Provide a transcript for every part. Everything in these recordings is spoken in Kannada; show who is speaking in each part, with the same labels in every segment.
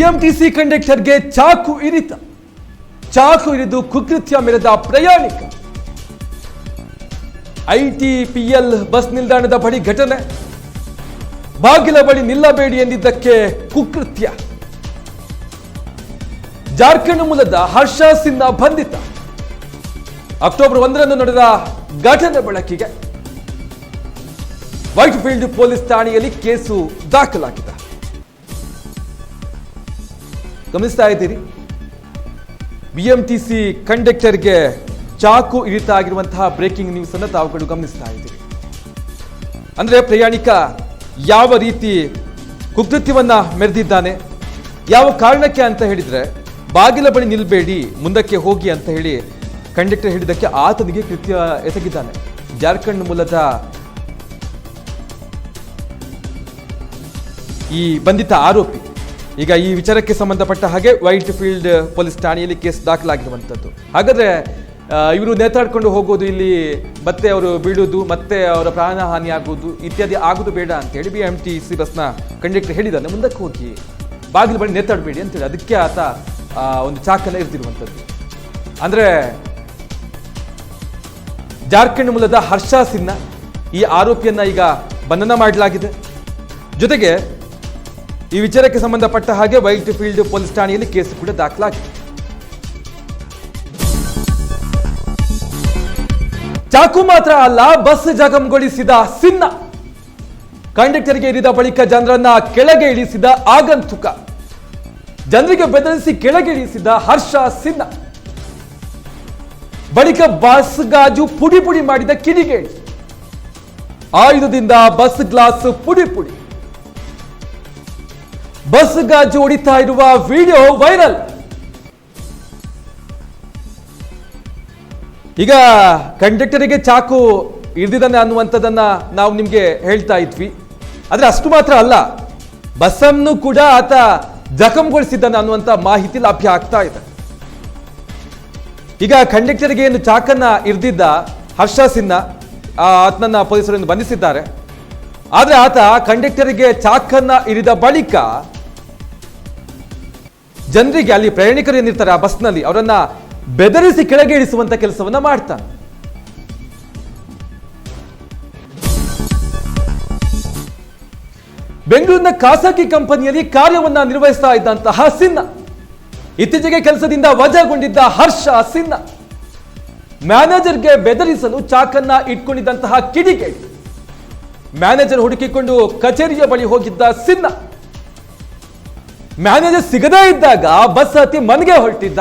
Speaker 1: ಬಿಎಂಟಿಸಿ ಕಂಡಕ್ಟರ್ಗೆ ಚಾಕು ಇರಿತ, ಚಾಕು ಇರಿದು ಕುಕೃತ್ಯ ಮೆರೆದ ಪ್ರಯಾಣಿಕ. ಐಟಿಪಿಎಲ್ ಬಸ್ ನಿಲ್ದಾಣದ ಬಳಿ ಘಟನೆ. ಬಾಗಿಲ ಬಳಿ ನಿಲ್ಲಬೇಡಿ ಎಂದಿದ್ದಕ್ಕೆ ಕುಕೃತ್ಯ. ಜಾರ್ಖಂಡ್ ಮೂಲದ ಹರ್ಷ ಸಿನ್ಹಾ ಬಂಧಿತ. ಅಕ್ಟೋಬರ್ ಒಂದರಂದು ನಡೆದ ಘಟನೆ ಬೆಳಕಿಗೆ. ವೈಟ್ ಫೀಲ್ಡ್ ಪೊಲೀಸ್ ಠಾಣೆಯಲ್ಲಿ ಕೇಸು ದಾಖಲಾಗಿದೆ. ಗಮನಿಸ್ತಾ ಇದ್ದೀರಿ? ಬಿಎಂಟಿಸಿ ಕಂಡಕ್ಟರ್ಗೆ ಚಾಕು ಇಳಿತ ಆಗಿರುವಂತಹ ಬ್ರೇಕಿಂಗ್ ನ್ಯೂಸ್ ಅನ್ನು ತಾವುಗಳು ಗಮನಿಸ್ತಾ ಇದ್ದೀರಿ. ಅಂದ್ರೆ ಪ್ರಯಾಣಿಕ ಯಾವ ರೀತಿ ಕುಕೃತ್ಯವನ್ನ ಮೆರೆದಿದ್ದಾನೆ, ಯಾವ ಕಾರಣಕ್ಕೆ ಅಂತ ಹೇಳಿದ್ರೆ, ಬಾಗಿಲ ಬಳಿ ನಿಲ್ಬೇಡಿ, ಮುಂದಕ್ಕೆ ಹೋಗಿ ಅಂತ ಹೇಳಿ ಕಂಡಕ್ಟರ್ ಹೇಳಿದ್ದಕ್ಕೆ ಆತನಿಗೆ ಕೃತ್ಯ ಎಸಗಿದ್ದಾನೆ. ಜಾರ್ಖಂಡ್ ಮೂಲದ ಈ ಬಂಧಿತ ಆರೋಪಿ? ಈಗ ಈ ವಿಚಾರಕ್ಕೆ ಸಂಬಂಧಪಟ್ಟ ಹಾಗೆ ವೈಟ್ ಫೀಲ್ಡ್ ಪೊಲೀಸ್ ಠಾಣೆಯಲ್ಲಿ ಕೇಸ್ ದಾಖಲಾಗಿರುವಂಥದ್ದು. ಹಾಗಾದ್ರೆ ಇವರು ನೇತಾಡ್ಕೊಂಡು ಹೋಗೋದು ಇಲ್ಲಿ ಮತ್ತೆ ಅವರು ಬೀಳೋದು, ಮತ್ತೆ ಅವರ ಪ್ರಾಣಹಾನಿ ಆಗೋದು ಇತ್ಯಾದಿ ಆಗೋದು ಬೇಡ ಅಂತೇಳಿ ಬಿ ಎಂ ಟಿ ಸಿ ಬಸ್ನ ಕಂಡಕ್ಟರ್ ಹೇಳಿದ್ದಾನೆ. ಮುಂದಕ್ಕೆ ಹೋಗಿ ಬಾಗಿಲು ಬಳಿ ನೇತಾಡಬೇಡಿ ಅಂತೇಳಿ ಅದಕ್ಕೆ ಆತ ಒಂದು ಚಾಕನ ಇರ್ತಿರುವಂಥದ್ದು ಅಂದರೆ, ಜಾರ್ಖಂಡ್ ಮೂಲದ ಹರ್ಷ ಸಿನ್ಹಾ ಈ ಆರೋಪಿಯನ್ನು ಈಗ ಬಂಧನ ಮಾಡಲಾಗಿದೆ. ಜೊತೆಗೆ ಈ ವಿಚಾರಕ್ಕೆ ಸಂಬಂಧಪಟ್ಟ ಹಾಗೆ ವೈಟ್ ಫೀಲ್ಡ್ ಪೊಲೀಸ್ ಠಾಣೆಯಲ್ಲಿ ಕೇಸು ಕೂಡ ದಾಖಲಾಗಿದೆ. ಚಾಕು ಮಾತ್ರ ಅಲ್ಲ, ಬಸ್ ಜಖಂಗೊಳಿಸಿದ ಸಿನ್ನ. ಕಂಡಕ್ಟರ್ಗೆ ಇರಿದ ಬಳಿಕ ಜನರನ್ನ ಕೆಳಗೆ ಇಳಿಸಿದ ಆಗಂತುಕ. ಜನರಿಗೆ ಬೆದರಿಸಿ ಕೆಳಗೆ ಇಳಿಸಿದ ಹರ್ಷ ಸಿನ್ನ. ಬಳಿಕ ಬಸ್ ಗಾಜು ಪುಡಿ ಪುಡಿ ಮಾಡಿದ ಕಿಡಿಗೇಡಿ. ಆಯುಧದಿಂದ ಬಸ್ ಗ್ಲಾಸ್ ಪುಡಿ ಪುಡಿ. ಬಸ್ ಗಾಜು ಹೊಡಿತಾ ಇರುವ ವಿಡಿಯೋ ವೈರಲ್. ಈಗ ಕಂಡಕ್ಟರಿಗೆ ಚಾಕು ಹಿಡಿದಿದ್ದಾನೆ ಅನ್ನುವಂಥದ್ದನ್ನ ನಾವು ನಿಮಗೆ ಹೇಳ್ತಾ ಇದ್ವಿ. ಆದ್ರೆ ಅಷ್ಟು ಮಾತ್ರ ಅಲ್ಲ, ಬಸ್ಸನ್ನು ಕೂಡ ಆತ ಜಖಂಗೊಳಿಸಿದ್ದಾನೆ ಅನ್ನುವಂಥ ಮಾಹಿತಿ ಲಭ್ಯ ಆಗ್ತಾ ಇದೆ. ಈಗ ಕಂಡಕ್ಟರ್ಗೆ ಏನು ಚಾಕನ್ನ ಇರ್ದಿದ್ದ ಹರ್ಷ ಸಿನ್ಹಾ ಆತನನ್ನ ಪೊಲೀಸರನ್ನು ಬಂಧಿಸಿದ್ದಾರೆ. ಆದ್ರೆ ಆತ ಕಂಡಕ್ಟರ್ಗೆ ಚಾಕನ್ನ ಇರಿದ ಬಳಿಕ ಜನರಿಗೆ ಅಲ್ಲಿ ಪ್ರಯಾಣಿಕರು ಏನಿರ್ತಾರೆ ಆ ಬಸ್ನಲ್ಲಿ ಅವರನ್ನ ಬೆದರಿಸಿ ಕೆಳಗೆ ಇಳಿಸುವಂತ ಕೆಲಸವನ್ನ ಮಾಡ್ತಾನೆ ಬೆಂಗಳೂರಿನ ಖಾಸಗಿ ಕಂಪನಿಯಲ್ಲಿ ಕಾರ್ಯವನ್ನ ನಿರ್ವಹಿಸ್ತಾ ಇದ್ದಂತಹ ಸಿನ್ನ ಇತ್ತೀಚೆಗೆ ಕೆಲಸದಿಂದ ವಜಾಗೊಂಡಿದ್ದ ಹರ್ಷ ಸಿನ್ನ ಮ್ಯಾನೇಜರ್ಗೆ ಬೆದರಿಸಲು ಚಾಕನ್ನ ಇಟ್ಕೊಂಡಿದ್ದಂತಹ ಕಿಡಿಗೇಡಿ. ಮ್ಯಾನೇಜರ್ ಹುಡುಕಿಕೊಂಡು ಕಚೇರಿಯ ಬಳಿ ಹೋಗಿದ್ದ ಸಿನ್ಹಾ. ಮ್ಯಾನೇಜರ್ ಸಿಗದೇ ಇದ್ದಾಗ ಬಸ್ ಹತ್ತಿ ಮನೆಗೆ ಹೊರಟಿದ್ದ.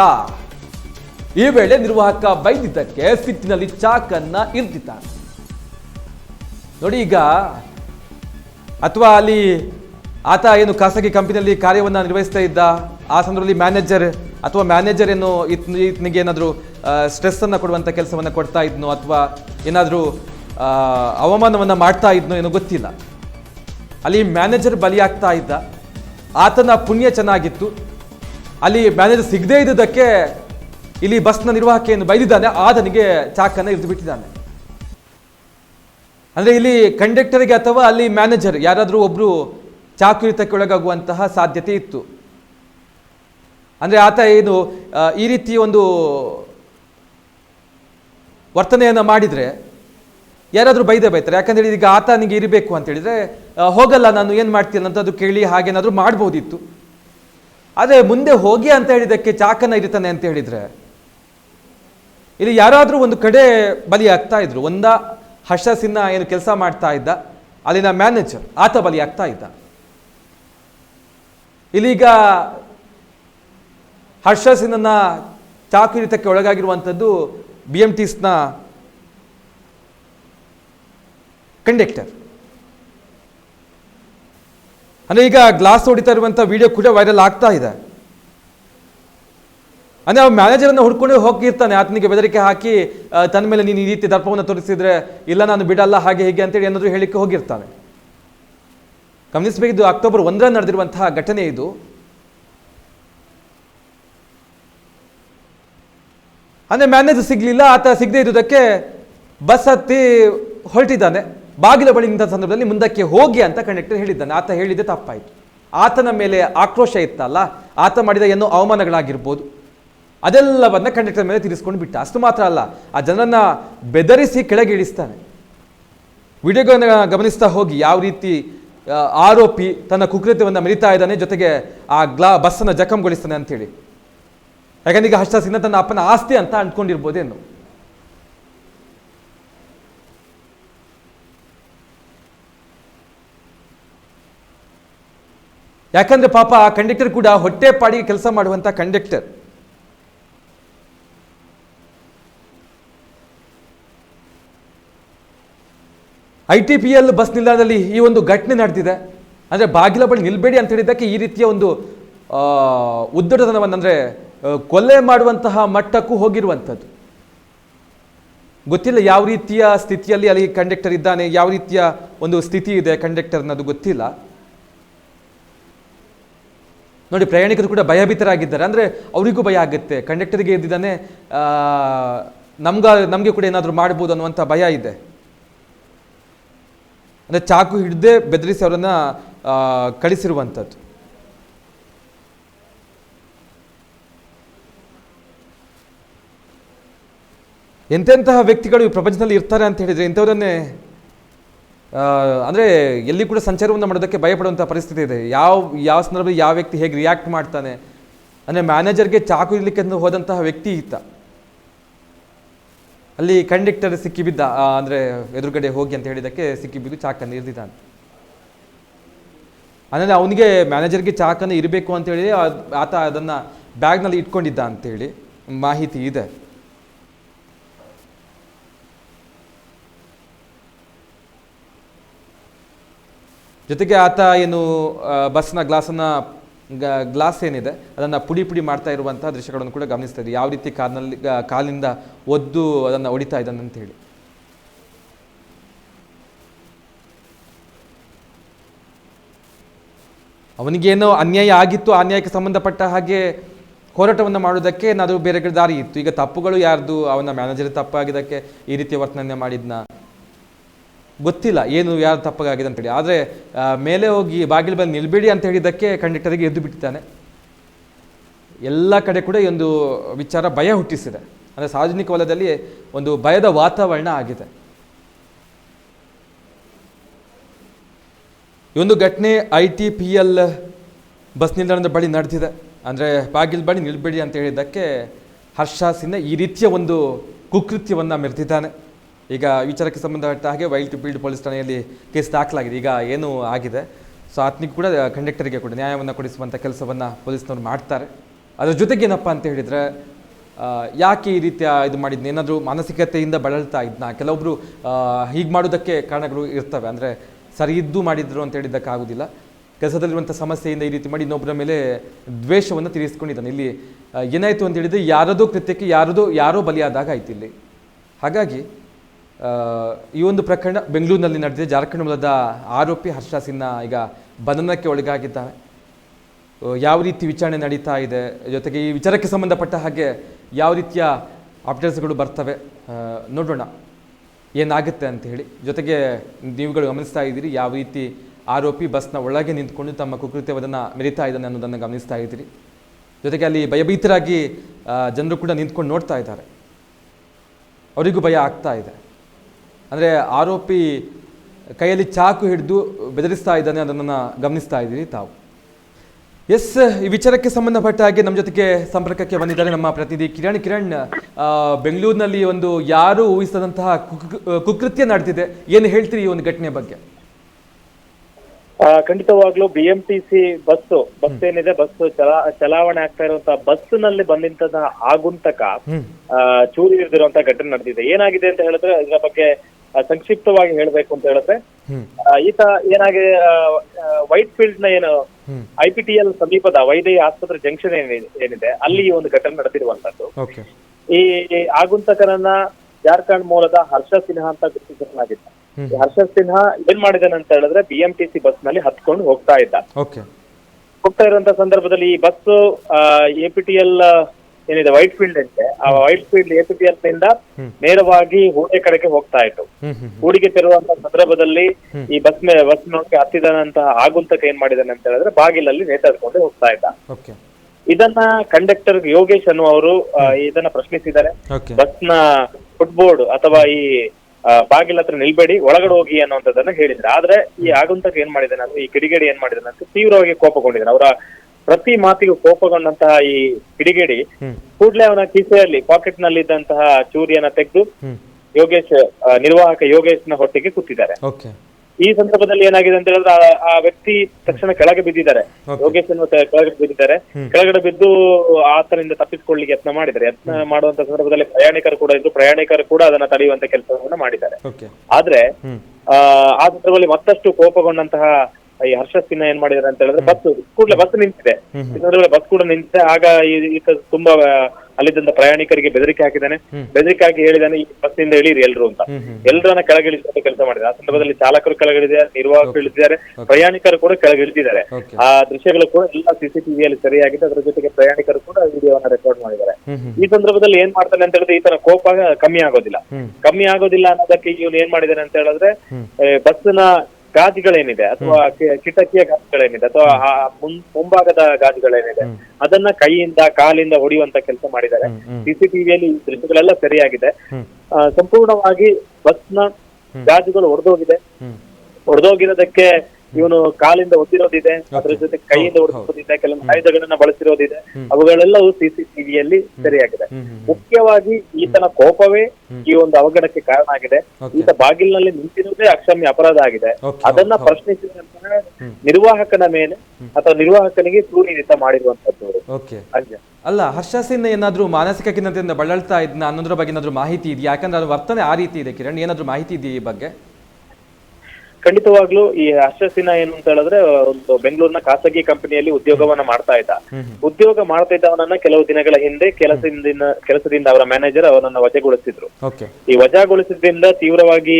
Speaker 1: ಈ ವೇಳೆ ನಿರ್ವಾಹಕ ಬೈದಿದ್ದಕ್ಕೆ ಸಿಟ್ಟಿನಲ್ಲಿ ಚಾಕನ್ನ ಇರ್ತಿದ್ದ ನೋಡಿ ಈಗ, ಅಥವಾ ಅಲ್ಲಿ ಆತ ಏನು ಖಾಸಗಿ ಕಂಪನಿಯಲ್ಲಿ ಕಾರ್ಯವನ್ನ ನಿರ್ವಹಿಸ್ತಾ ಇದ್ದ, ಆ ಸಂದರ್ಭದಲ್ಲಿ ಮ್ಯಾನೇಜರ್ ಅಥವಾ ಮ್ಯಾನೇಜರ್ ಏನು ಈತನಿಗೆ ಏನಾದರೂ ಸ್ಟ್ರೆಸ್ ಕೊಡುವಂಥ ಕೆಲಸವನ್ನ ಕೊಡ್ತಾ ಇದ್ನೋ ಅಥವಾ ಏನಾದರೂ ಅವಮಾನವನ್ನ ಮಾಡ್ತಾ ಇದ್ನೋ ಏನೋ ಗೊತ್ತಿಲ್ಲ. ಅಲ್ಲಿ ಮ್ಯಾನೇಜರ್ ಬಲಿಯಾಗ್ತಾ ಇದ್ದ. ಆತನ ಪುಣ್ಯ ಚೆನ್ನಾಗಿತ್ತು. ಅಲ್ಲಿ ಮ್ಯಾನೇಜರ್ ಸಿಗದೇ ಇದ್ದುದಕ್ಕೆ ಇಲ್ಲಿ ಬಸ್ನ ನಿರ್ವಾಹಕೆಯನ್ನು ಬೈದಿದ್ದಾನೆ ಆತನಿಗೆ ಚಾಕನ್ನು ಇರಿದು ಬಿಟ್ಟಿದ್ದಾನೆ ಅಂದರೆ ಇಲ್ಲಿ ಕಂಡಕ್ಟರ್ಗೆ ಅಥವಾ ಅಲ್ಲಿ ಮ್ಯಾನೇಜರ್ ಯಾರಾದರೂ ಒಬ್ಬರು ಚಾಕುರಿತಕ್ಕೆ ಒಳಗಾಗುವಂತಹ ಸಾಧ್ಯತೆ ಇತ್ತು. ಅಂದರೆ ಆತ ಏನು ಈ ರೀತಿ ಒಂದು ವರ್ತನೆಯನ್ನು ಮಾಡಿದರೆ ಯಾರಾದರೂ ಬೈದೇ ಬೈತಾರೆ. ಯಾಕಂದರೆ ಈಗ ಆತನಿಗೆ ಇರಬೇಕು ಅಂತ ಹೇಳಿದ್ರೆ ಹೋಗಲ್ಲ, ನಾನು ಏನು ಮಾಡ್ತೀನಿ ಅಂತ ಅದು ಕೇಳಿ ಹಾಗೇನಾದರೂ ಮಾಡ್ಬೋದಿತ್ತು. ಆದರೆ ಮುಂದೆ ಹೋಗಿ ಅಂತ ಹೇಳಿದಕ್ಕೆ ಚಾಕನ ಇರ್ತಾನೆ ಅಂತ ಹೇಳಿದರೆ, ಇಲ್ಲಿ ಯಾರಾದರೂ ಒಂದು ಕಡೆ ಬಲಿಯಾಗ್ತಾ ಇದ್ರು, ಒಂದ ಹರ್ಷ ಸಿನ್ಹಾ ಏನು ಕೆಲಸ ಮಾಡ್ತಾ ಇದ್ದ, ಅಲ್ಲಿನ ಮ್ಯಾನೇಜರ್ ಆತ ಬಲಿಯಾಗ್ತಾ ಇದ್ದ. ಇಲ್ಲಿಗ ಹರ್ಷಸಿನ ಚಾಕುರಿತಕ್ಕೆ ಒಳಗಾಗಿರುವಂಥದ್ದು ಬಿ ಎಂ ಟಿಸ್ನ ಕಂಡಕ್ಟರ್ ಅಂದ್ರೆ ಈಗ ಗ್ಲಾಸ್ ಹೊಡಿತಾ ಇರುವಂಥ ವಿಡಿಯೋ ಕೂಡ ವೈರಲ್ ಆಗ್ತಾ ಇದೆ. ಅಂದರೆ ಅವ್ರ ಮ್ಯಾನೇಜರನ್ನು ಹುಡ್ಕೊಂಡು ಹೋಗಿರ್ತಾನೆ ಆತನಿಗೆ ಬೆದರಿಕೆ ಹಾಕಿ ತನ್ನ ಮೇಲೆ ನೀನು ಈ ರೀತಿ ದರ್ಪವನ್ನು ತೋರಿಸಿದ್ರೆ ಇಲ್ಲ, ನಾನು ಬಿಡಲ್ಲ, ಹಾಗೆ ಹೀಗೆ ಅಂತೇಳಿ ಏನಾದರೂ ಹೇಳಿಕ್ಕೆ ಹೋಗಿರ್ತಾನೆ. ಗಮನಿಸಬೇಕಿದ್ದು ಅಕ್ಟೋಬರ್ ಒಂದರಲ್ಲಿ ನಡೆದಿರುವಂತಹ ಘಟನೆ ಇದು. ಅಂದರೆ ಮ್ಯಾನೇಜರ್ ಸಿಗಲಿಲ್ಲ, ಆತ ಸಿಗದೆ ಇದ್ದುದಕ್ಕೆ ಬಸ್ ಹತ್ತಿ ಹೊರಟಿದ್ದಾನೆ. ಬಾಗಿಲ ಬಳಿ ನಿಂತ ಸಂದರ್ಭದಲ್ಲಿ ಮುಂದಕ್ಕೆ ಹೋಗಿ ಅಂತ ಕಂಡಕ್ಟರ್ ಹೇಳಿದ್ದಾನೆ. ಆತ ಹೇಳಿದ್ದೆ ತಪ್ಪಾಯಿತು. ಆತನ ಮೇಲೆ ಆಕ್ರೋಶ ಇತ್ತಲ್ಲ, ಆತ ಮಾಡಿದ ಏನೋ ಅವಮಾನಗಳಾಗಿರ್ಬೋದು. ಅದೆಲ್ಲವನ್ನ ಕಂಡಕ್ಟರ್ ಮೇಲೆ ತಿರ್ಸ್ಕೊಂಡು ಬಿಟ್ಟ. ಅಷ್ಟು ಮಾತ್ರ ಅಲ್ಲ, ಆ ಜನರನ್ನ ಬೆದರಿಸಿ ಕೆಳಗೆ ಇಳಿಸ್ತಾನೆ ವಿಡಿಯೋಗಳನ್ನು ಗಮನಿಸ್ತಾ ಹೋಗಿ ಯಾವ ರೀತಿ ಆರೋಪಿ ತನ್ನ ಕುಕೃತ್ಯವನ್ನು ಮರಿತಾ ಇದ್ದಾನೆ, ಜೊತೆಗೆ ಆ ಗ್ಲಾ, ಬಸ್ಸನ್ನು ಜಖಂಗೊಳಿಸ್ತಾನೆ ಅಂತೇಳಿ. ಯಾಕಂದ್ರೆ ಈಗ ಹರ್ಷ ತನ್ನ ಅಪ್ಪನ ಆಸ್ತಿ ಅಂತ ಅನ್ಕೊಂಡಿರ್ಬೋದೇನು ಯಾಕಂದ್ರೆ ಪಾಪ ಆ ಕಂಡಕ್ಟರ್ ಕೂಡ ಹೊಟ್ಟೆ ಪಾಡಿಗೆ ಕೆಲಸ ಮಾಡುವಂತ conductor I T P L bus ನಿಲ್ದಾಣದಲ್ಲಿ ಈ ಒಂದು ಘಟನೆ ನಡೆದಿದೆ. ಅಂದರೆ ಬಾಗಿಲ ಬಳಿ ನಿಲ್ಬೇಡಿ ಅಂತ ಹೇಳಿದ್ದಕ್ಕೆ ಈ ರೀತಿಯ ಒಂದು ಉದ್ದಟತನವನ್ನು ಅಂದರೆ ಕೊಲೆ ಮಾಡುವಂತಹ ಮಟ್ಟಕ್ಕೂ ಹೋಗಿರುವಂಥದ್ದು. ಗೊತ್ತಿಲ್ಲ ಯಾವ ರೀತಿಯ ಸ್ಥಿತಿಯಲ್ಲಿ ಅಲ್ಲಿ ಕಂಡಕ್ಟರ್ ಇದ್ದಾನೆ, ಯಾವ ರೀತಿಯ ಒಂದು ಸ್ಥಿತಿ ಇದೆ ಕಂಡಕ್ಟರ್ ಅನ್ನೋದು ಗೊತ್ತಿಲ್ಲ. ನೋಡಿ, ಪ್ರಯಾಣಿಕರು ಕೂಡ ಭಯಭೀತರಾಗಿದ್ದಾರೆ. ಅಂದರೆ ಅವರಿಗೂ ಭಯ ಆಗುತ್ತೆ. ಕಂಡಕ್ಟರ್ಗೆ ಇದ್ದಿದ್ದಾನೆ ನಮ್ಗ, ನಮಗೆ ಕೂಡ ಏನಾದರೂ ಮಾಡ್ಬೋದು ಅನ್ನುವಂಥ ಭಯ ಇದೆ. ಅಂದರೆ ಚಾಕು ಹಿಡ್ದೇ ಬೆದರಿಸಿ ಅವರನ್ನ ಕಳಿಸಿರುವಂಥದ್ದು. ಎಂತೆಂತಹ ವ್ಯಕ್ತಿಗಳು ಈ ಪ್ರಪಂಚದಲ್ಲಿ ಇರ್ತಾರೆ ಅಂತ ಹೇಳಿದರೆ ಇಂಥವರನ್ನೇ ಅಂದರೆ ಎಲ್ಲಿ ಕೂಡ ಸಂಚಾರವನ್ನು ಮಾಡೋದಕ್ಕೆ ಭಯಪಡುವಂಥ ಪರಿಸ್ಥಿತಿ ಇದೆ. ಯಾವ ಯಾವ ಸಂದರ್ಭದಲ್ಲಿ ಯಾವ ವ್ಯಕ್ತಿ ಹೇಗೆ ರಿಯಾಕ್ಟ್ ಮಾಡ್ತಾನೆ? ಅಂದರೆ ಮ್ಯಾನೇಜರ್ಗೆ ಚಾಕು ಇರಲಿಕ್ಕೆ ಹೋದಂತಹ ವ್ಯಕ್ತಿ ಇತ್ತ ಅಲ್ಲಿ ಕಂಡಕ್ಟರ್ ಸಿಕ್ಕಿಬಿದ್ದ ಅಂದರೆ ಎದುರುಗಡೆ ಹೋಗಿ ಅಂತ ಹೇಳಿದ್ದಕ್ಕೆ ಸಿಕ್ಕಿಬಿದ್ದು ಚಾಕನ್ನು ಅಂತ ಅಂದರೆ ಅವನಿಗೆ ಮ್ಯಾನೇಜರ್ಗೆ ಚಾಕನ್ನು ಇರಬೇಕು ಅಂತೇಳಿ ಆತ ಅದನ್ನು ಬ್ಯಾಗ್ನಲ್ಲಿ ಇಟ್ಕೊಂಡಿದ್ದ ಅಂತೇಳಿ ಮಾಹಿತಿ ಇದೆ. ಜೊತೆಗೆ ಆತ ಏನು ಬಸ್ನ ಗ್ಲಾಸನ್ನು ಗ್ಲಾಸ್ ಏನಿದೆ, ಅದನ್ನು ಪುಡಿ ಪುಡಿ ಮಾಡ್ತಾ ಇರುವಂತಹ ದೃಶ್ಯಗಳನ್ನು ಕೂಡ ಗಮನಿಸ್ತಾ ಇದೆ. ಯಾವ ರೀತಿ ಕಾರ್ನಲ್ಲಿ ಕಾಲಿಂದ ಒದ್ದು ಅದನ್ನು ಹೊಡಿತಾ ಇದ್ದಾನೆ ಅಂತ ಹೇಳಿ. ಅವನಿಗೇನೋ ಅನ್ಯಾಯ ಆಗಿತ್ತು, ಅನ್ಯಾಯಕ್ಕೆ ಸಂಬಂಧಪಟ್ಟ ಹಾಗೆ ಹೋರಾಟವನ್ನು ಮಾಡೋದಕ್ಕೆ ಏನಾದರೂ ಬೇರೆ ಕಡೆ ದಾರಿ ಇತ್ತು. ಈಗ ತಪ್ಪುಗಳು ಯಾರ್ದು? ಅವನ ಮ್ಯಾನೇಜರ್ ತಪ್ಪಾಗಿದ್ದಕ್ಕೆ ಈ ರೀತಿಯ ವರ್ತನೆ ಮಾಡಿದ್ನ? ಗೊತ್ತಿಲ್ಲ ಏನು ಯಾರು ತಪ್ಪಾಗಿದೆ ಅಂತೇಳಿ ಆದರೆ ಮೇಲೆ ಹೋಗಿ ಬಾಗಿಲು ಬಂದು ನಿಲ್ಬೇಡಿ ಅಂತ ಹೇಳಿದ್ದಕ್ಕೆ ಕಂಡಕ್ಟರಿಗೆ ಎದ್ದು ಬಿಟ್ಟಿದ್ದಾನೆ. ಎಲ್ಲ ಕಡೆ ಕೂಡ ಒಂದು ವಿಚಾರ ಭಯ ಹುಟ್ಟಿಸಿದೆ. ಅಂದರೆ ಸಾರ್ವಜನಿಕ ವಲಯದಲ್ಲಿ ಒಂದು ಭಯದ ವಾತಾವರಣ ಆಗಿದೆ. ಈ ಒಂದು ಘಟನೆ I T, P L bus ನಿಲ್ದಾಣದ ಬಳಿ ನಡೆದಿದೆ. ಅಂದರೆ ಬಾಗಿಲು ಬಳಿ ನಿಲ್ಬೇಡಿ ಅಂತ ಹೇಳಿದ್ದಕ್ಕೆ ಹರ್ಷ ಈ ರೀತಿಯ ಒಂದು ಕುಕೃತ್ಯವನ್ನು ಮೆರೆದಿದ್ದಾನೆ. ಈಗ ವಿಚಾರಕ್ಕೆ ಸಂಬಂಧಪಟ್ಟ ಹಾಗೆ ವೈಲ್ಡ್ ಫೀಲ್ಡ್ ಪೊಲೀಸ್ ಠಾಣೆಯಲ್ಲಿ ಕೇಸ್ ದಾಖಲಾಗಿದೆ. ಈಗ ಏನು ಆಗಿದೆ? ಸೊ ಆತನಿಗೆ ಕೂಡ ಕಂಡಕ್ಟರ್ಗೆ ಕೂಡ ನ್ಯಾಯವನ್ನು ಕೊಡಿಸುವಂಥ ಕೆಲಸವನ್ನು ಪೊಲೀಸ್ನವ್ರು ಮಾಡ್ತಾರೆ. ಅದ್ರ ಜೊತೆಗೆ ಏನಪ್ಪ ಅಂತ ಹೇಳಿದರೆ ಯಾಕೆ ಈ ರೀತಿಯ ಇದು ಮಾಡಿದ್ನ? ಏನಾದರೂ ಮಾನಸಿಕತೆಯಿಂದ ಬಳಲ್ತಾ ಇದ್ನ? ಕೆಲವೊಬ್ಬರು ಹೀಗೆ ಮಾಡೋದಕ್ಕೆ ಕಾರಣಗಳು ಇರ್ತವೆ. ಅಂದರೆ ಸರಿ ಇದ್ದು ಮಾಡಿದ್ರು ಅಂತ ಹೇಳಿದ್ದಕ್ಕಾಗೋದಿಲ್ಲ. ಕೆಲಸದಲ್ಲಿರುವಂಥ ಸಮಸ್ಯೆಯಿಂದ ಈ ರೀತಿ ಮಾಡಿ ಇನ್ನೊಬ್ಬರ ಮೇಲೆ ದ್ವೇಷವನ್ನು ತೀರಿಸ್ಕೊಂಡಿದ್ದಾನೆ. ಇಲ್ಲಿ ಏನಾಯಿತು ಅಂತ ಹೇಳಿದರೆ, ಯಾರದೋ ಕೃತ್ಯಕ್ಕೆ ಯಾರದೋ, ಯಾರೋ ಬಲಿಯಾದಾಗ ಆಯ್ತು ಇಲ್ಲಿ. ಹಾಗಾಗಿ ಈ ಒಂದು ಪ್ರಕರಣ ಬೆಂಗಳೂರಿನಲ್ಲಿ ನಡೆದಿದೆ. ಜಾರ್ಖಂಡ್ ಮೂಲದ ಆರೋಪಿ ಹರ್ಷ ಸಿನ್ಹಾ ಈಗ ಬಂಧನಕ್ಕೆ ಒಳಗಾಗಿದ್ದಾರೆ ಯಾವ ರೀತಿ ವಿಚಾರಣೆ ನಡೀತಾ ಇದೆ? ಜೊತೆಗೆ ಈ ವಿಚಾರಕ್ಕೆ ಸಂಬಂಧಪಟ್ಟ ಹಾಗೆ ಯಾವ ರೀತಿಯ ಅಪ್ಡೇಟ್ಸ್ಗಳು ಬರ್ತವೆ? ನೋಡೋಣ. ಏನಾಗುತ್ತೆ ಅಂತ ಹೇಳಿ. ಜೊತೆಗೆ ನೀವುಗಳು ಗಮನಿಸ್ತಾ ಇದ್ದೀರಿ, ಯಾವ ರೀತಿ ಆರೋಪಿ ಬಸ್ನ ಒಳಗೆ ನಿಂತ್ಕೊಂಡು ತಮ್ಮ ಕುಕೃತ್ಯವನ್ನು ಮೆರಿತಾ ಇದ್ದಾನೆ ಅನ್ನೋದನ್ನು ಗಮನಿಸ್ತಾ ಇದ್ದೀರಿ. ಜೊತೆಗೆ ಅಲ್ಲಿ ಭಯಭೀತರಾಗಿ ಜನರು ಕೂಡ ನಿಂತ್ಕೊಂಡು ನೋಡ್ತಾ ಇದ್ದಾರೆ. ಅವರಿಗೂ ಭಯ ಆಗ್ತಾ ಇದೆ. ಅಂದರೆ ಆರೋಪಿ ಕೈಯಲ್ಲಿ ಚಾಕು ಹಿಡಿದು ಬೆದರಿಸ್ತಾ ಇದ್ದಾನೆ ಅದನ್ನು ಗಮನಿಸ್ತಾ ಇದ್ದೀರಿ ತಾವು. ಎಸ್ ಈ ವಿಚಾರಕ್ಕೆ ಸಂಬಂಧಪಟ್ಟ ಹಾಗೆ ನಮ್ಮ ಜೊತೆಗೆ ಸಂಪರ್ಕಕ್ಕೆ ಬಂದಿದ್ದಾರೆ ನಮ್ಮ ಪ್ರತಿನಿಧಿ ಕಿರಣ್. ಕಿರಣ್ ಬೆಂಗಳೂರಿನಲ್ಲಿ ಒಂದು ಯಾರು ಊಹಿಸದಂತಹ ಕುಕ್- ಕುಕೃತ್ಯ ನಡೆದಿದೆ. ಏನು ಹೇಳ್ತೀರಿ ಈ ಒಂದು ಘಟನೆ ಬಗ್ಗೆ?
Speaker 2: ಆ, ಖಂಡಿತವಾಗ್ಲೂ ಬಿಎಂಟಿಸಿ ಬಸ್ ಬಸ್ ಏನಿದೆ ಬಸ್ ಚಲಾ ಚಲಾವಣೆ ಆಗ್ತಾ ಇರುವಂತಹ ಬಸ್ನಲ್ಲಿ ಬಂದಂತಹ ಆಗುಂತಕ ಚೂರಿ ಹಿಡಿದಿರುವಂತಹ ಘಟನೆ ನಡೆದಿದೆ. ಏನಾಗಿದೆ ಅಂತ ಹೇಳಿದ್ರೆ ಇದರ ಬಗ್ಗೆ ಸಂಕ್ಷಿಪ್ತವಾಗಿ ಹೇಳ್ಬೇಕು ಅಂತ ಹೇಳಿದ್ರೆ ಈತ ಏನಾಗಿ ವೈಟ್ ಫೀಲ್ಡ್ನ ಏನು ಐ ಪಿ ಟಿ ಎಲ್ ಸಮೀಪದ ವೈದ್ಯ ಆಸ್ಪತ್ರೆ ಜಂಕ್ಷನ್ ಏನಿದೆ ಅಲ್ಲಿ ಈ ಒಂದು ಘಟನೆ ನಡೆದಿರುವಂತದ್ದು ಈ ಆಗುಂತಕರನ್ನ ಜಾರ್ಖಂಡ್ ಮೂಲದ ಹರ್ಷ ಸಿನ್ಹಾ ಅಂತ ಗುರುತಿಸಲಾಗಿದ್ದ ಹರ್ಷ ಸಿನ್ಹಾ ಏನ್ ಮಾಡಿದಾನೆ ಅಂತ ಹೇಳಿದ್ರೆ ಬಿಎಂಟಿಸಿ ಬಸ್ನಲ್ಲಿ ಹತ್ಕೊಂಡು ಹೋಗ್ತಾ ಇದ್ದ. ಹೋಗ್ತಾ ಇರುವಂತ ಸಂದರ್ಭದಲ್ಲಿ ಈ bus A P T L ಏನಿದೆ ವೈಟ್ ಫೀಲ್ಡ್ ಅಂತೆ. ಆ ವೈಟ್ ಫೀಲ್ಡ್ ಎಪಿಪಿಎಲ್ನಿಂದ ನೇರವಾಗಿ ಹೂಡಿಕೆ ಕಡೆಗೆ ಹೋಗ್ತಾ ಇತ್ತು.
Speaker 1: ಹೂಡಿಕೆ
Speaker 2: ಹೂಡಿಗೆ ತೆರುವಂತಹ ಸಂದರ್ಭದಲ್ಲಿ ಈ ಬಸ್ ಬಸ್ ನೋಡಕ್ಕೆ ಹತ್ತಿದಂತಹ ಆಗುಂತಕ ಏನ್ ಮಾಡಿದಾನೆ ಅಂತ ಹೇಳಿದ್ರೆ ಬಾಗಿಲಲ್ಲಿ ನೇತಾಡ್ಕೊಂಡು ಹೋಗ್ತಾ ಇದ್ದ. ಇದನ್ನ ಕಂಡಕ್ಟರ್ ಯೋಗೇಶ್ ಅನ್ನುವರು ಇದನ್ನ ಪ್ರಶ್ನಿಸಿದ್ದಾರೆ. ಬಸ್ನ ಫುಟ್ಬೋರ್ಡ್ ಅಥವಾ ಈ ಬಾಗಿಲ ಹತ್ರ ನಿಲ್ಬೇಡಿ ಒಳಗಡೆ ಹೋಗಿ ಅನ್ನುವಂಥದ್ದನ್ನ ಹೇಳಿದ್ರೆ ಆದ್ರೆ ಈ ಆಗುಂತಕ ಏನ್ ಮಾಡಿದಾನೆ ಅಂದ್ರೆ ಈ ಕಿಡಿಗೇಡಿ ಏನ್ ಮಾಡಿದಾನೆ ಅಂತ ತೀವ್ರವಾಗಿ ಕೋಪಗೊಂಡಿದ್ದಾನೆ ಅವರ ಪ್ರತಿ ಮಾತಿಗೂ ಕೋಪಗೊಂಡಂತಹ ಈ ಕಿಡಿಗೇಡಿ ಕೂಡಲೇ ಅವನ ಕಿಸೆಯಲ್ಲಿ ಪಾಕೆಟ್ ನಲ್ಲಿದ್ದಂತಹ ಚೂರಿಯನ್ನ ತೆಗೆದು ಯೋಗೇಶ್ ನಿರ್ವಾಹಕ ನಿರ್ವಾಹಕ ಯೋಗೇಶ್ನ ಹೊಟ್ಟೆಗೆ ಕುತ್ತಿದ್ದಾರೆ
Speaker 1: ಓಕೆ.
Speaker 2: ಈ ಸಂದರ್ಭದಲ್ಲಿ ಏನಾಗಿದೆ ಅಂತ ಹೇಳಿದ್ರೆ ಆ- ವ್ಯಕ್ತಿ ತಕ್ಷಣ ಕೆಳಗೆ ಬಿದ್ದಿದ್ದಾರೆ. ಯೋಗೇಶ್ ಅನ್ನು ಕೆಳಗಡೆ ಕೆಳಗೆ ಬಿದ್ದಿದ್ದಾರೆ. ಕೆಳಗಡೆ ಬಿದ್ದು ಆತನಿಂದ ತಪ್ಪಿಸಿಕೊಳ್ಳಿಕ್ಕೆ ಯತ್ನ ಮಾಡಿದ್ದಾರೆ. ಯತ್ನ ಮಾಡುವಂತ ಸಂದರ್ಭದಲ್ಲಿ ಪ್ರಯಾಣಿಕರು ಕೂಡ ಇದ್ದು ಪ್ರಯಾಣಿಕರು ಕೂಡ ಅದನ್ನ ತಡೆಯುವಂತ ಕೆಲಸವನ್ನು ಮಾಡಿದ್ದಾರೆ. ಆದ್ರೆ ಆ ಆ ಸಂದರ್ಭದಲ್ಲಿ ಮತ್ತಷ್ಟು ಕೋಪಗೊಂಡಂತಹ ಈ ಹರ್ಷ ಸಿನ್ಹಾ ಏನ್ ಮಾಡಿದಾರೆ ಅಂತ ಹೇಳಿದ್ರೆ ಬಸ್ ಕೂಡಲೇ ಬಸ್ ನಿಂತಿದೆ. ಇನ್ನೊಂದ್ರೆ ಬಸ್ ಕೂಡ ನಿಂತಿದೆ. ಆಗ ಈ- ಈತ ತುಂಬಾ ಅಲ್ಲಿದ್ದಂತ ಪ್ರಯಾಣಿಕರಿಗೆ ಬೆದರಿಕೆ ಹಾಕಿದ್ದಾನೆ. ಬೆದರಿಕೆ ಹಾಕಿ ಹೇಳಿದಾನೆ ಈ ಬಸ್ನಿಂದ ಇಳೀರಿ ಎಲ್ರು ಅಂತ. ಎಲ್ಲರನ್ನ ಕೆಳಗಿಳಿಸುವಂತ ಕೆಲಸ ಮಾಡಿದೆ ಆ ಸಂದರ್ಭದಲ್ಲಿ ಚಾಲಕರು ಕೆಳಗಿಳಿದಿದ್ದಾರೆ ನಿರ್ವಾಹಕರು ಇಳಿದಿದ್ದಾರೆ ಪ್ರಯಾಣಿಕರು ಕೂಡ ಕೆಳಗಿಳಿದಿದ್ದಾರೆ. ಆ ದೃಶ್ಯಗಳು ಕೂಡ ಎಲ್ಲ ಸಿಸಿಟಿವಿಯಲ್ಲಿ ಸರಿಯಾಗಿದೆ. ಅದರ ಜೊತೆಗೆ ಪ್ರಯಾಣಿಕರು ಕೂಡ ವಿಡಿಯೋವನ್ನ ರೆಕಾರ್ಡ್ ಮಾಡಿದ್ದಾರೆ. ಈ ಸಂದರ್ಭದಲ್ಲಿ ಏನ್ ಮಾಡ್ತಾನೆ ಅಂತ ಹೇಳಿದ್ರೆ ಈತನ ಕೋಪ ಕಮ್ಮಿ ಆಗೋದಿಲ್ಲ. ಕಮ್ಮಿ ಆಗೋದಿಲ್ಲ ಅನ್ನೋದಕ್ಕೆ ಇವನು ಏನ್ ಮಾಡಿದಾನೆ ಅಂತ ಹೇಳಿದ್ರೆ ಬಸ್ನ ಗಾಜುಗಳೇನಿದೆ ಅಥವಾ ಕಿಟಕಿಯ ಗಾಜುಗಳೇನಿದೆ ಅಥವಾ ಮುಂಭಾಗದ ಗಾಜುಗಳೇನಿದೆ ಅದನ್ನ ಕೈಯಿಂದ ಕಾಲಿಂದ ಹೊಡೆಯುವಂತ ಕೆಲಸ ಮಾಡಿದ್ದಾರೆ. ಸಿಸಿಟಿವಿಯಲ್ಲಿ ಈ ದೃಶ್ಯಗಳೆಲ್ಲ ಸರಿಯಾಗಿದೆ. ಸಂಪೂರ್ಣವಾಗಿ ಬಸ್ನ ಗಾಜುಗಳು ಒಡೆದೋಗಿದೆ.
Speaker 1: ಹೊಡೆದೋಗಿರೋದಕ್ಕೆ
Speaker 2: ಒಡೆದೋಗಿರೋದಕ್ಕೆ ಇವನು ಕಾಲಿಂದ ಒತ್ತಿರೋದಿದೆ ಅದ್ರ ಜೊತೆ ಕೈಯಿಂದ ಒಡಿಸೋದಿದೆ ಕೆಲವು ಆಯುಧಗಳನ್ನ ಬಳಸಿರೋದಿದೆ. ಅವುಗಳೆಲ್ಲವೂ ಸಿಸಿಟಿವಿಯಲ್ಲಿ ಸರಿಯಾಗಿದೆ. ಮುಖ್ಯವಾಗಿ ಈತನ ಕೋಪವೇ ಈ ಒಂದು ಅವಘಡಕ್ಕೆ ಕಾರಣ ಆಗಿದೆ. ಈತ ಬಾಗಿಲಿನಲ್ಲಿ ನಿಂತಿರುವುದೇ ಅಕ್ಷಮ್ಯ ಅಪರಾಧ ಆಗಿದೆ. ಅದನ್ನ ಪ್ರಶ್ನಿಸಿದ ನಿರ್ವಾಹಕನ ಮೇಲೆ ಅಥವಾ ನಿರ್ವಾಹಕನಿಗೆ ಚೂರಿರಿತ ಮಾಡಿರುವಂತದ್ದು
Speaker 1: ಅಲ್ಲ ಹರ್ಷ ಸಿನ್ ಏನಾದ್ರೂ ಮಾನಸಿಕ ಖಿನ್ನತೆಯಿಂದ ಬಳಲ್ತಾ ಇದ್ನ ಅನ್ನೋದ್ರ ಬಗ್ಗೆ ಏನಾದ್ರೂ ಮಾಹಿತಿ ಇದೆಯಾ? ಯಾಕಂದ್ರೆ ಅದು ವರ್ತನೆ ಆ ರೀತಿ ಇದೆ ಕಿರಣ್. ಏನಾದ್ರೂ ಮಾಹಿತಿ ಇದೆಯಾ ಈ ಬಗ್ಗೆ?
Speaker 2: ಖಂಡಿತವಾಗ್ಲೂ ಈ ಹರ್ಷಸಿನ ಏನು ಅಂತ ಹೇಳಿದ್ರೆ ಒಂದು ಬೆಂಗಳೂರಿನ ಖಾಸಗಿ ಕಂಪನಿಯಲ್ಲಿ ಉದ್ಯೋಗವನ್ನ ಮಾಡ್ತಾ ಇದ್ದ. ಉದ್ಯೋಗ ಮಾಡ್ತಾ ಇದ್ದವನನ್ನ ಕೆಲವು ದಿನಗಳ ಹಿಂದೆ ಕೆಲಸದಿಂದ ಕೆಲಸದಿಂದ ಅವರ ಮ್ಯಾನೇಜರ್ ಅವನನ್ನ ವಜಾಗೊಳಿಸಿದ್ರು. ಈ ವಜಾಗೊಳಿಸಿದ್ರಿಂದ ತೀವ್ರವಾಗಿ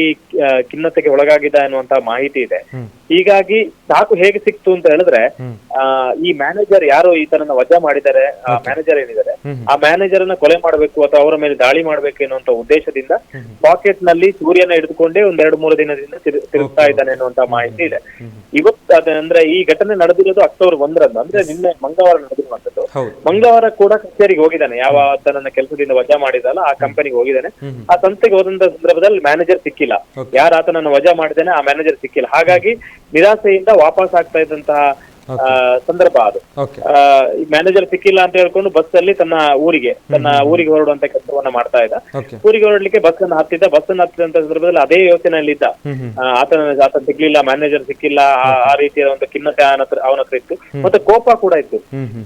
Speaker 2: ಖಿನ್ನತೆಗೆ ಒಳಗಾಗಿದ್ದ ಅನ್ನುವಂತ ಮಾಹಿತಿ ಇದೆ. ಹೀಗಾಗಿ ಸಾಕು ಹೇಗೆ ಸಿಕ್ತು ಅಂತ ಹೇಳಿದ್ರೆ ಈ ಮ್ಯಾನೇಜರ್ ಯಾರು ಈತನನ್ನ ವಜಾ ಮಾಡಿದ್ದಾರೆ ಆ ಮ್ಯಾನೇಜರ್ ಏನಿದ್ದಾರೆ ಆ ಮ್ಯಾನೇಜರ್ ಅನ್ನ ಕೊಲೆ ಮಾಡಬೇಕು ಅಥವಾ ಅವರ ಮೇಲೆ ದಾಳಿ ಮಾಡಬೇಕು ಎನ್ನುವಂತ ಉದ್ದೇಶದಿಂದ ಪಾಕೆಟ್ನಲ್ಲಿ ಸೂರ್ಯನ ಹಿಡಿದುಕೊಂಡೇ ಒಂದೆರಡು ಎರಡು ಮೂರು ದಿನದಿಂದ ತಿರು- ತಿರುಗ್ತಾ ಇದ್ದಾನೆ ಅನ್ನುವಂತ ಮಾಹಿತಿ ಇದೆ. ಇವತ್ತು ಅದ ಅಂದ್ರೆ ಈ ಘಟನೆ ನಡೆದಿರೋದು ಅಕ್ಟೋಬರ್ ಒಂದರಂದು. ಅಂದ್ರೆ ನಿನ್ನೆ ಮಂಗಳವಾರ ನಡೆದಿರುವಂತದ್ದು ಮಂಗಳವಾರ ಕೂಡ ಕಚೇರಿಗೆ ಹೋಗಿದ್ದಾನೆ. ಯಾವ ತನ್ನ ಕೆಲಸದಿಂದ ವಜಾ ಮಾಡಿದಲ್ಲ ಆ ಕಂಪನಿಗೆ ಹೋಗಿದ್ದಾನೆ. ಆ ಸಂಸ್ಥೆಗೆ ಹೋದಂತ ಸಂದರ್ಭದಲ್ಲಿ ಮ್ಯಾನೇಜರ್ ಸಿಕ್ಕಿಲ್ಲ. ಯಾರು ಆತನನ್ನು ವಜಾ ಮಾಡಿದ್ದಾನೆ ಆ ಮ್ಯಾನೇಜರ್ ಸಿಕ್ಕಿಲ್ಲ. ಹಾಗಾಗಿ ನಿರಾಸೆಯಿಂದ ವಾಪಸ್ ಆಗ್ತಾ ಇದ್ದಂತಹ ಸಂದರ್ಭ ಅದು. ಮ್ಯಾನೇಜರ್ ಸಿಕ್ಕಿಲ್ಲ ಅಂತ ಹೇಳ್ಕೊಂಡು ಬಸ್ ಅಲ್ಲಿ ತನ್ನ ಊರಿಗೆ ತನ್ನ ಊರಿಗೆ ಹೊರಡುವಂತ ಕೆಲಸವನ್ನ ಮಾಡ್ತಾ ಇದ್ದ. ಊರಿಗೆ ಹೊರಡ್ಲಿಕ್ಕೆ ಬಸ್ ಅನ್ನು ಹತ್ತಿದ್ದ ಬಸ್ ಅನ್ನು ಹತ್ತಿದಂತ ಸಂದರ್ಭದಲ್ಲಿ ಅದೇ ಯೋಚನೆಯಲ್ಲಿ ಇದ್ದ ಆತನ ಸಿಕ್ಕಲಿಲ್ಲ ಸಿಗ್ಲಿಲ್ಲ ಮ್ಯಾನೇಜರ್ ಸಿಕ್ಕಿಲ್ಲ ಆ- ರೀತಿಯ ಒಂದು ಖಿನ್ನತೆ ಅವನ ಹತ್ರ ಇತ್ತು. ಮತ್ತೆ ಕೋಪ ಕೂಡ ಇತ್ತು.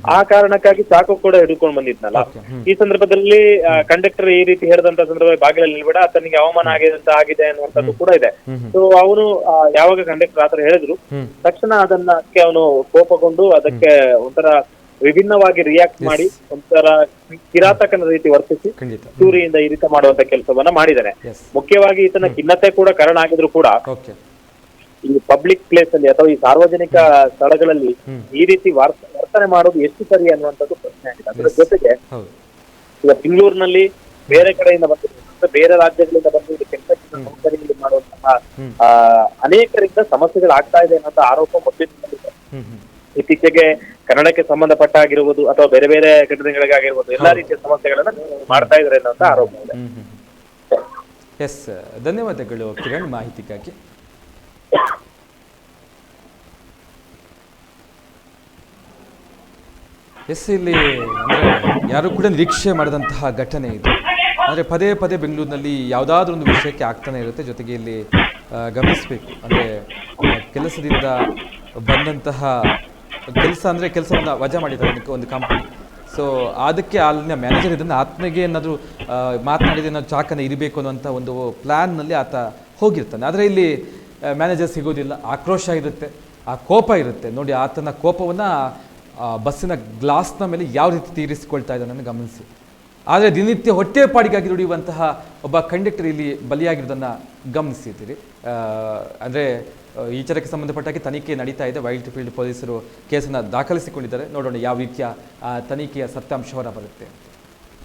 Speaker 2: ಆ ಕಾರಣಕ್ಕಾಗಿ ಚಾಕು ಕೂಡ ಹಿಡ್ಕೊಂಡು ಬಂದಿದ್ನಲ್ಲ. ಈ ಸಂದರ್ಭದಲ್ಲಿ ಕಂಡಕ್ಟರ್ ಈ ರೀತಿ ಹೇಳಿದಂತ ಸಂದರ್ಭದಲ್ಲಿ ಬಾಗಿಲಲ್ಲಿ ನಿಲ್ಬೇಡ ಆತನಿಗೆ ಅವಮಾನ ಆಗಿದೆ ಅಂತ ಆಗಿದೆ ಅನ್ನುವಂಥದ್ದು ಕೂಡ ಇದೆ. ಸೊ ಅವನು ಯಾವಾಗ ಕಂಡಕ್ಟರ್ ಆತರ ಹೇಳಿದ್ರು ತಕ್ಷಣ ಅದನ್ನ ಅವನು ಕೋಪಗೊಂಡು ಅದಕ್ಕೆ ಒಂಥರ ವಿಭಿನ್ನವಾಗಿ ರಿಯಾಕ್ಟ್ ಮಾಡಿ ಒಂಥರ ಕಿರಾತಕನ ರೀತಿ ವರ್ತಿಸಿ ಸೂರಿಯಿಂದ ಇರಿತ ಮಾಡುವಂತ ಕೆಲಸವನ್ನ
Speaker 1: ಮಾಡಿದ್ದಾರೆ.
Speaker 2: ಮುಖ್ಯವಾಗಿ ಈತನ ಖಿನ್ನತೆ ಕೂಡ ಕಾರಣ ಆಗಿದ್ರು ಕೂಡ ಈ ಪಬ್ಲಿಕ್ ಪ್ಲೇಸ್ ಅಲ್ಲಿ ಅಥವಾ ಈ ಸಾರ್ವಜನಿಕ ಸ್ಥಳಗಳಲ್ಲಿ ಈ ರೀತಿ ವಾರ್ತ- ವರ್ತನೆ ಮಾಡೋದು ಎಷ್ಟು ಸರಿ ಅನ್ನುವಂಥದ್ದು ಪ್ರಶ್ನೆ ಆಗಿದೆ. ಅದರ ಜೊತೆಗೆ ಈಗ ಬೆಂಗಳೂರಿನಲ್ಲಿ ಬೇರೆ ಕಡೆಯಿಂದ ಬಂದಿರೋ ಬೇರೆ ರಾಜ್ಯಗಳಿಂದ ಬಂದಿದ್ದು ಕೆಲಸ ನೌಕರಿಯಲ್ಲಿ ಮಾಡುವಂತಹ ಆ, ಅನೇಕರಿಂದ ಸಮಸ್ಯೆಗಳಾಗ್ತಾ ಇದೆ ಅನ್ನೋ ಆರೋಪ
Speaker 1: ಮೊದಲಿನಲ್ಲಿ
Speaker 2: ಇತ್ತೀಚೆಗೆ ಕನ್ನಡಕ್ಕೆ ಸಂಬಂಧಪಟ್ಟ ಆಗಿರ್ಬೋದು ಅಥವಾ ಬೇರೆ ಬೇರೆ ಘಟನೆಗಳಿಗಾಗಿರ್ಬೋದು ಎಲ್ಲಾ ರೀತಿಯ ಸಮಸ್ಯೆಗಳನ್ನ ಮಾಡ್ತಾ ಇದ್ರೆ ಆರೋಪ ಇದೆ.
Speaker 1: ಎಸ್ ಧನ್ಯವಾದಗಳು ಕಿರಣ್ ಮಾಹಿತಿಗಾಗಿ. ಎಸ್ ಇಲ್ಲಿ ಅಂದರೆ ಯಾರು ಕೂಡ ನಿರೀಕ್ಷೆ ಮಾಡಿದಂತಹ ಘಟನೆ ಇದು. ಅಂದರೆ ಪದೇ ಪದೇ ಬೆಂಗಳೂರಿನಲ್ಲಿ ಯಾವುದಾದ್ರೂ ಒಂದು ವಿಷಯಕ್ಕೆ ಆಗ್ತಾನೆ ಇರುತ್ತೆ ಜೊತೆಗೆ ಇಲ್ಲಿ ಗಮನಿಸಬೇಕು. ಅಂದರೆ ಕೆಲಸದಿಂದ ಬಂದಂತಹ ಕೆಲಸ ಅಂದರೆ ಕೆಲಸವನ್ನು ವಜಾ ಮಾಡಿದ್ದಾರೆ ಒಂದು- ಒಂದು ಕಂಪನಿ ಸೊ ಅದಕ್ಕೆ ಅಲ್ಲಿನ ಮ್ಯಾನೇಜರ್ ಇದನ್ನು ಆತ್ಮಗೆ ಏನಾದರೂ ಮಾತನಾಡಿದ ಏನಾದ್ರು ಚಾಕನ ಇರಬೇಕು ಅನ್ನುವಂಥ ಒಂದು ಪ್ಲ್ಯಾನ್ನಲ್ಲಿ ಆತ ಹೋಗಿರ್ತಾನೆ. ಆದರೆ ಇಲ್ಲಿ ಮ್ಯಾನೇಜರ್ ಸಿಗೋದಿಲ್ಲ. ಆಕ್ರೋಶ ಇರುತ್ತೆ. ಆ ಕೋಪ ಇರುತ್ತೆ. ನೋಡಿ, ಆತನ ಕೋಪವನ್ನು ಬಸ್ಸಿನ ಗ್ಲಾಸ್ನ ಮೇಲೆ ಯಾವ ರೀತಿ ತೀರಿಸಿಕೊಳ್ತಾ ಇದ್ದಾನೆ ಗಮನಿಸಿ. ಆದರೆ ದಿನನಿತ್ಯ ಹೊಟ್ಟೆಪಾಡಿಗಾಗಿ ದುಡಿಯುವಂತಹ ಒಬ್ಬ ಕಂಡಕ್ಟರ್ ಇಲ್ಲಿ ಬಲಿಯಾಗಿರೋದನ್ನು ಗಮನಿಸಿದ್ದೀರಿ. ಅಂದರೆ ಈಚರಕ್ಕೆ ಸಂಬಂಧಪಟ್ಟಾಗಿ ತನಿಖೆ ನಡೀತಾ ಇದೆ. ವೈಲ್ಡ್ ಫೀಲ್ಡ್ ಪೊಲೀಸರು ಕೇಸನ್ನು ದಾಖಲಿಸಿಕೊಂಡಿದ್ದಾರೆ. ನೋಡೋಣ ಯಾವ ರೀತಿಯ ತನಿಖೆಯ ಸತ್ಯಾಂಶ ಹೊರ ಬರುತ್ತೆ